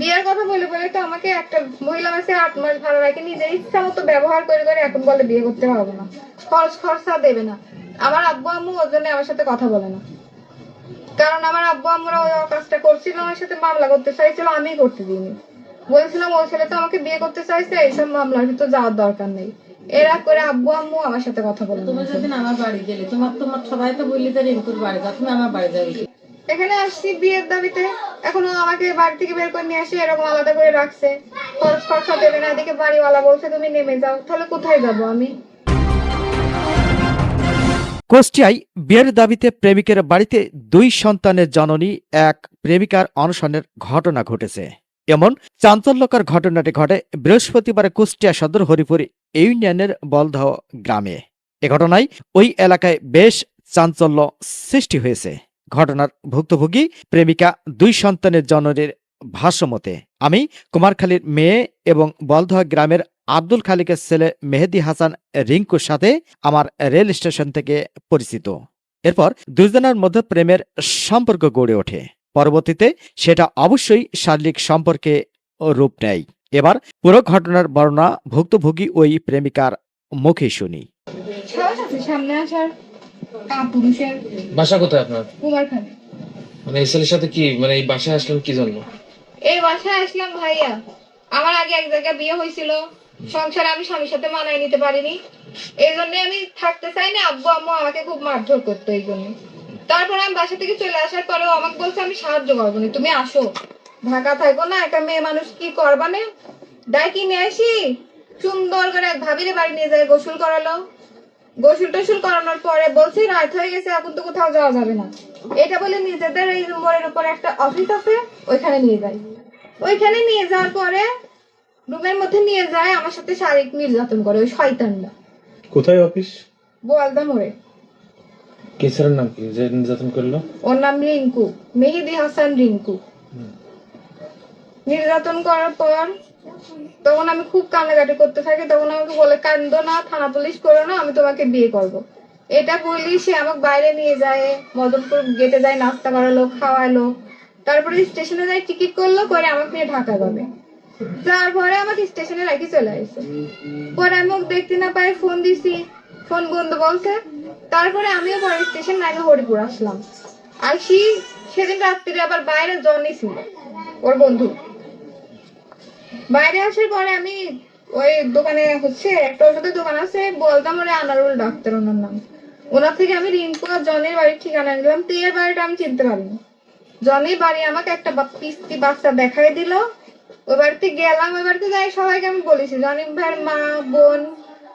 বিয়ের কথা বলে বলে তো আমাকে একটা মহিলা মাসে আট মাস ভালো রাখে নিজের ইচ্ছা মতো ব্যবহার করে করে এখন বলে বিয়ে করতে পারব না। খরচ খরচা দেবে না। আমার আব্বু আম্মু ওর জন্য আমার সাথে কথা বলে না। কারণ আমার আব্বু আম্মুরা ওই কাজটা করছিল, আমার সাথে মামলা করতে চাইছিল আমি করতে দিইনি। বলছিলাম ওই ছেলে তো আমাকে বিয়ে করতে চাইছে, এইসব মামলার ভিতর যাওয়ার দরকার নেই। এরা করে আব্বু আম্মু আমার সাথে কথা বলে। তুমি যেদিন আমার বাড়ি গেলে, তোমার তোমার সবাই তো বললি যে, রিঙ্কুর বাড়ি যাও, তুমি আমার বাড়ি যাবে এখানে আসছি বিয়ের দাবিতে। এখনও আমাকে বাড়ি থেকে বের করে নিয়ে আসি, এরকম আলাদা করে রাখছে। খরচ খরচা দেবে না, এদিকে বাড়িওয়ালা বলছে, তুমি নেমে যাও, তাহলে কোথায় যাব আমি? কুষ্টিয়ায় বিয়ের দাবিতে প্রেমিকের বাড়িতে দুই সন্তানের জননী, এক প্রেমিকার অনশনের ঘটনা ঘটেছে। এমন চাঞ্চল্যকর ঘটনাটি ঘটে বৃহস্পতিবার কুষ্টিয়া সদর হরিপুর ইউনিয়নের বলদহ গ্রামে। এ ঘটনায় ওই এলাকায় বেশ চাঞ্চল্য সৃষ্টি হয়েছে। ঘটনার ভুক্তভোগী প্রেমিকা দুই সন্তানের জননের ভাষ্যমতে, আমি কুমারখালীর মেয়ে এবং বলদহ গ্রামের আব্দুল খালিকের ছেলে মেহেদি হাসান রিঙ্কুর সাথে আমার রেল স্টেশন থেকে পরিচিত। এরপর দুজনের মধ্যে প্রেমের সম্পর্ক গড়ে ওঠে। পরবর্তীতে সেটা অবশ্যই শারীরিক সম্পর্কে রূপ নেয়। এবার পুরো ঘটনার বর্ণনা ভুক্তভোগী ওই প্রেমিকার মুখে শুনি। সামনে আসার বাসা কোথায় আপনার? কুমারখানে মানে এই ছেলের সাথে কি মানে এই বাসায় আসলেন কি জন্য? এই বাসায় আসলাম ভাইয়া। আমার আগে এক জায়গায় বিয়ে হয়েছিল। সংসারে আমি স্বামীর সাথে মানায় নিতে পারিনি। এই জন্য আমি থাকতে চাই না আব্বু আম্মু আমাকে খুব মারধর করতো এই জন্য। তারপরে আমি বাসা থেকে চলে আসার পরেও আমাকে বলছে আমি সাহায্য করব না তুমি আসো। ঢাকা থাকো না একটা মেয়ে মানুষ কি করবানে ডাকি নিয়ে আসি সুন্দর করে এক ভাবিরে বাড়ি নিয়ে যায় গোসল করালো। গোসল টোসল করানোর পরে বলছি রাত হয়ে গেছে এখন তো কোথাও যাওয়া যাবে না। এটা বলে নিজেদের এই মোড়ের উপর একটা অফিস আছে ওইখানে নিয়ে যাই ওইখানে নিয়ে যাওয়ার পরে রুমের মধ্যে নিয়ে যায় আমার সাথে শারীরিক নির্যাতন করে ওই শয়তানটা কোথায় অফিস? বোয়ালদা মোড়ে। কে নাম কি? যে নির্যাতন করল? ওর নাম রিঙ্কু মেহেদি হাসান রিঙ্কু। নির্যাতন করার পর তখন আমি খুব কান্নাকাটি করতে থাকি, তখন আমাকে বলে, কান্দো না, থানা পুলিশ করো না, আমি তোমাকে বিয়ে করব। এটা বললি সে আমাকে বাইরে নিয়ে যায়, মদনপুর গেটে যায়, নাস্তা করালো খাওয়ালো। তারপরে স্টেশনে যাই টিকিট করল, করে আমাকে নিয়ে ঢাকা যাবে। তারপরে আমাকে স্টেশনে রাখি চলে আসছে পরে আমি ওকে দেখতে না পাই, ফোন দিছি, ফোন বন্ধ বলছে। তারপরে আমিও পরে স্টেশন আগে হরিপুর আসলাম। আসি সেদিন রাত্রিরে আবার বাইরে জনি ছিল, ওর বন্ধু। বাইরে আসার পরে আমি ওই দোকানে হচ্ছে একটা ওষুধের দোকান আছে বলতাম ওরে আনারুল ডাক্তার ওনার নাম। ওনার থেকে আমি রিঙ্কু আর জনের বাড়ির ঠিকানা নিলাম তো এর বাড়িটা আমি চিনতে পারিনি। জনের বাড়ি আমাকে একটা পিস্তি বাচ্চা দেখাই দিল। ওই বাড়িতে গেলাম ওই বাড়িতে যাই সবাইকে আমি বলেছি জনিম ভাইয়ের মা বোন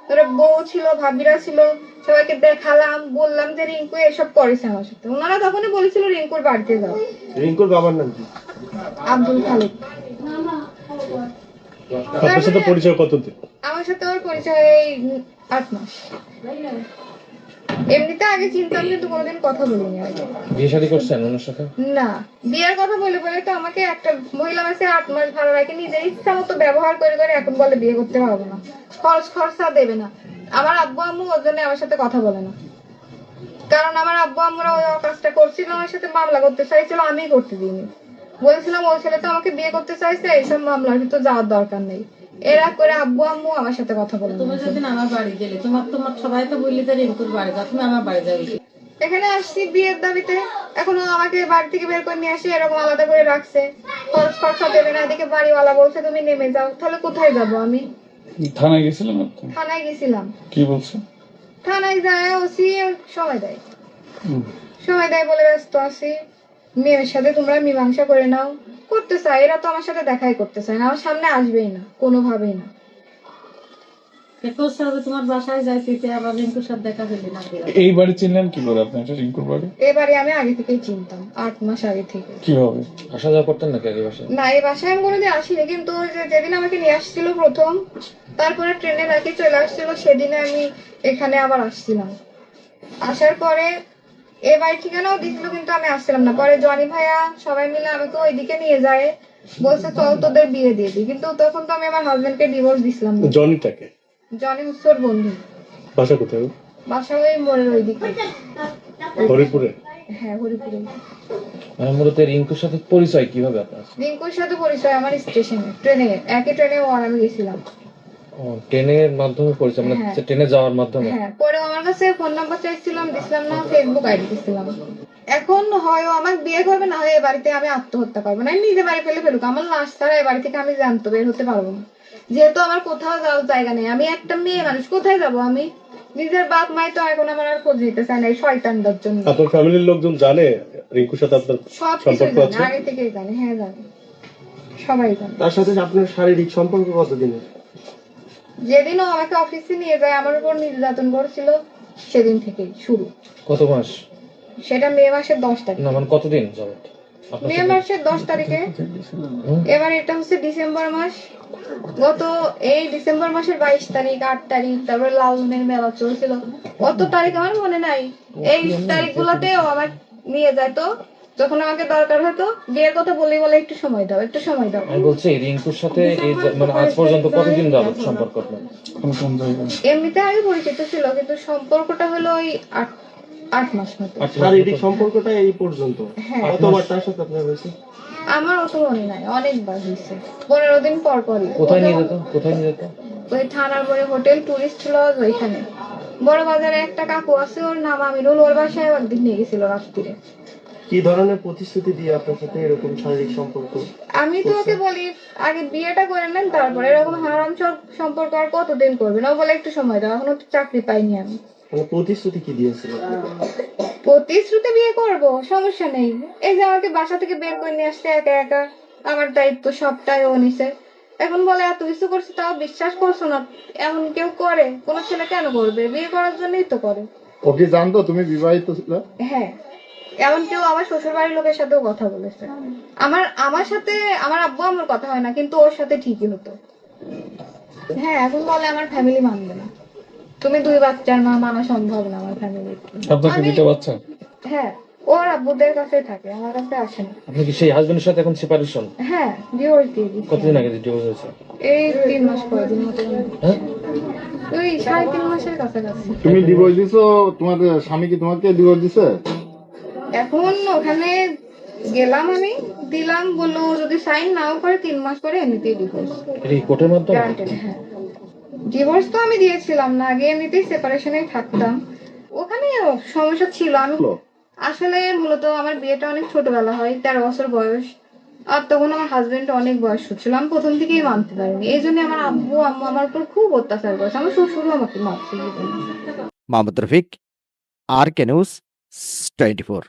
তারপরে বউ ছিল ভাবিরা ছিল সবাইকে দেখালাম বললাম যে রিঙ্কু এসব করেছে আমার সাথে। ওনারা তখনই বলেছিল রিঙ্কুর বাড়িতে যাও। রিঙ্কুর বাবার নাম কি? আব্দুল খালেক। আপনার সাথে পরিচয় কতদিন? আমার সাথে ওর পরিচয় এই আট মাস। এমনিতে আগে চিনতাম কিন্তু কোনোদিন কথা বলিনি আগে। বিয়ে শাদী করছেন ওনার সাথে? না বিয়ের কথা বলে বলে তো আমাকে একটা মহিলা মাসে আট মাস ভালো রাখে নিজের ইচ্ছা মতো ব্যবহার করে করে এখন বলে বিয়ে করতে পারব না। খরচ খরচা দেবে না। আমার আব্বু আম্মু ওর জন্য আমার সাথে কথা বলে না। কারণ আমার আব্বু আম্মুরা ওই কাজটা করছিল আমার সাথে মামলা করতে চাইছিল আমি করতে দিইনি। বলছিলাম ওই ছেলে তো আমাকে বিয়ে করতে চাইছে এইসব মামলার ভিতর যাওয়ার দরকার নেই। এরা করে আব্বু আম্মু আমার সাথে কথা বলে তুমি না। যেদিন আমার বাড়ি গেলে তোমার তোমার সবাই তো বললি যে রিঙ্কুর বাড়ি যাও তুমি আমার বাড়ি যাবে এখানে আসছি বিয়ের দাবিতে। এখনও আমাকে বাড়ি থেকে বের করে নিয়ে আসি এরকম আলাদা করে রাখছে। খরচ খরচা দেবে না এদিকে বাড়িওয়ালা বলছে তুমি নেমে যাও তাহলে কোথায় যাব আমি? থানায় আপনি থানায় গেছিলাম। কি বলছে? থানায় যায় ওসি সময় দেয়। সময় দেয় বলে ব্যস্ত আছি। মেয়ের সাথে তোমরা মীমাংসা করে নাও। করতে চাই এরা তো আমার সাথে দেখাই করতে চায় না আমার সামনে আসবেই না কোনোভাবেই না। তোমার বাসায় যাই আবার রিঙ্কুর সাথে দেখা না কি? চিনলেন কি করে আপনি? এটা রিঙ্কুর বাড়ি? এবারে আমি আগে থেকেই চিনতাম আট মাস আগে থেকে। কীভাবে? আসা যাওয়া করতেন নাকি আগে বাসায়? না এই বাসায় আমি কোনোদিন আসিনি কিন্তু ওই যে যেদিন আমাকে নিয়ে আসছিল প্রথম তারপরে ট্রেনে রাখি চলে আসছিল সেদিনে আমি এখানে আবার আসছিলাম। আসার পরে এ বাড়ি ঠিকানাও দিছিল কিন্তু আমি আসছিলাম না। পরে জনি ভাইয়া সবাই মিলে আমাকে ওইদিকে নিয়ে যায়। বলছে চল তোদের বিয়ে দিয়ে দিই। কিন্তু তখন তো আমি আমার হাজবেন্ডকে ডিভোর্স দিছিলাম। জনিটাকে? জনি হচ্ছে ওর বন্ধু। বাসা কোথায় বাসা ওই মোড়ের ওইদিকে। হরিপুরে? হ্যাঁ হরিপুরে। মানে মূলত রিঙ্কুর সাথে পরিচয় কীভাবে আপনার? রিঙ্কুর সাথে পরিচয় আমার স্টেশনে ট্রেনে। একই ট্রেনে ও আর আমি গেছিলাম। ট্রেনের মাধ্যমে পরিচয় মানে হ্যাঁ। ট্রেনে যাওয়ার মাধ্যমে? হ্যাঁ পরে আমার কাছে ফোন নাম্বার চাইছিলাম দিছিলাম না ফেসবুক আইডি দিছিলাম। এখন হয় ও আমাকে বিয়ে করবে না হয় এ বাড়িতে আমি আত্মহত্যা করব। না নিজে বাড়ি পেলে ফেলুক আমার লাশ ছাড়া এ বাড়ি থেকে আমি জানতে বের হতে পারব না। যেহেতু আমার কোথাও যাওয়ার জায়গা নেই আমি একটা মেয়ে মানুষ কোথায় যাব আমি? নিজের বাপ মাই তো এখন আমার আর খোঁজ নিতে চায় না এই শয়তানটার জন্য। আপনার ফ্যামিলির লোকজন জানে রিঙ্কুর সাথে আপনার সম্পর্ক জানে আছে? আগে থেকেই জানে হ্যাঁ জানে। সবাই জানে। তার সাথে আপনার শারীরিক সম্পর্ক কতদিনের? যেদিন ও আমাকে অফিসে নিয়ে যায় আমার উপর নির্যাতন করেছিল সেদিন থেকেই শুরু। কত মাস? সেটা মে মাসের দশ তারিখ। না মানে কতদিন যাবত মে মাসের দশ তারিখে। এবার এটা হচ্ছে ডিসেম্বর মাস। গত এই ডিসেম্বর মাসের বাইশ তারিখ আট তারিখ তারপরে লালনের মেলা চলছিল। কত তারিখ আমার মনে নাই। এই তারিখ গুলাতে আমার নিয়ে যেত যখন আমাকে দরকার হতো বিয়ের কথা বলে বলে একটু সময় দাও একটু সময় দাও। আমি বলছি রিঙ্কুর সাথে এই মানে আজ পর্যন্ত কতদিন যাবত সম্পর্ক আপনার? কোন কোন জায়গায় এমনিতে আগে পরিচিত ছিল কিন্তু সম্পর্কটা হলো ওই আট আট মাস মতো। শারীরিক সম্পর্কটা এই পর্যন্ত? হ্যাঁ। কতবার তার সাথে আপনার হয়েছে? আমার অত মনে নাই অনেকবার হয়েছে। পনেরো দিন পর পরই। কোথায় নিয়ে যেত? কোথায় নিয়ে যেত? ওই থানার পরে হোটেল টুরিস্ট লজ ওইখানে। বড় বাজারে একটা কাকু আছে ওর নাম আমিরুল ওর বাসায় একদিন নিয়ে গেছিল রাত্রিরে কি ধরনের প্রতিশ্রুতি দিয়ে আপনার সাথে এরকম শারীরিক সম্পর্ক আমি তো ওকে বলি আগে বিয়েটা করে নেন তারপরে এরকম হারাম সব সম্পর্ক আর কতদিন করবেন? ও বলে একটু সময় দাও এখনও তো চাকরি পাইনি আমি। মানে প্রতিশ্রুতি কি দিয়েছিল প্রতিশ্রুতি বিয়ে করব সমস্যা নেই। এই যে আমাকে বাসা থেকে বের করে নিয়ে আসছে একা একা আমার দায়িত্ব সবটাই ও নিছে। এখন বলে এত কিছু করছে তাও বিশ্বাস করছ না এমন কেউ করে? কোন ছেলে কেন করবে? বিয়ে করার জন্যই তো করে। ও কি জানতো? তুমি বিবাহিত ছিল? হ্যাঁ। এমন কেউ আমার শ্বশুর বাড়ির লোকের সাথেও কথা বলেছে। আমার আমার সাথে আমার আব্বু আমার কথা হয় না কিন্তু ওর সাথে ঠিকই হতো। হ্যাঁ এখন বলে আমার ফ্যামিলি মানবে না। তুমি দুই বাচ্চার মা মানা সম্ভব না আমার ফ্যামিলি আপনার কি দুইটা বাচ্চা। হ্যাঁ ওর আব্বুদের কাছে থাকে আমার কাছে আসে না। আপনি কি সেই হাজবেন্ডের সাথে এখন সেপারেশন হ্যাঁ ডিভোর্স দিয়ে দিচ্ছি কতদিন আগে ডিভোর্স হয়েছে? এই তিন মাস পরে। দিন মতো হ্যাঁ? ওই সাড়ে তিন মাসের কাছাকাছি। তুমি ডিভোর্স দিছো তোমার স্বামী কি তোমাকে ডিভোর্স দিছে? এখন ওখানে গেলাম আমি দিলাম বলল যদি সাইন নাও করে তিন মাস পরে এমনিতেই ডিভোর্স কোর্টের মাধ্যমে? হ্যাঁ। ডিভোর্স তো আমি দিয়েছিলাম না আগে এমনিতেই সেপারেশনেই থাকতাম। ওখানে সমস্যা ছিল আমি আসলে মূলত আমার বিয়েটা অনেক ছোটবেলা হয় তেরো বছর বয়স। আর তখন আমার হাজবেন্ড অনেক বয়স ছিল আমি প্রথম থেকেই মানতে পারিনি। এই জন্য আমার আব্বু আম্মু আমার উপর খুব অত্যাচার করেছে আমার শ্বশুরও আমাকে মারছে Mohammad Rafiq R K news twenty four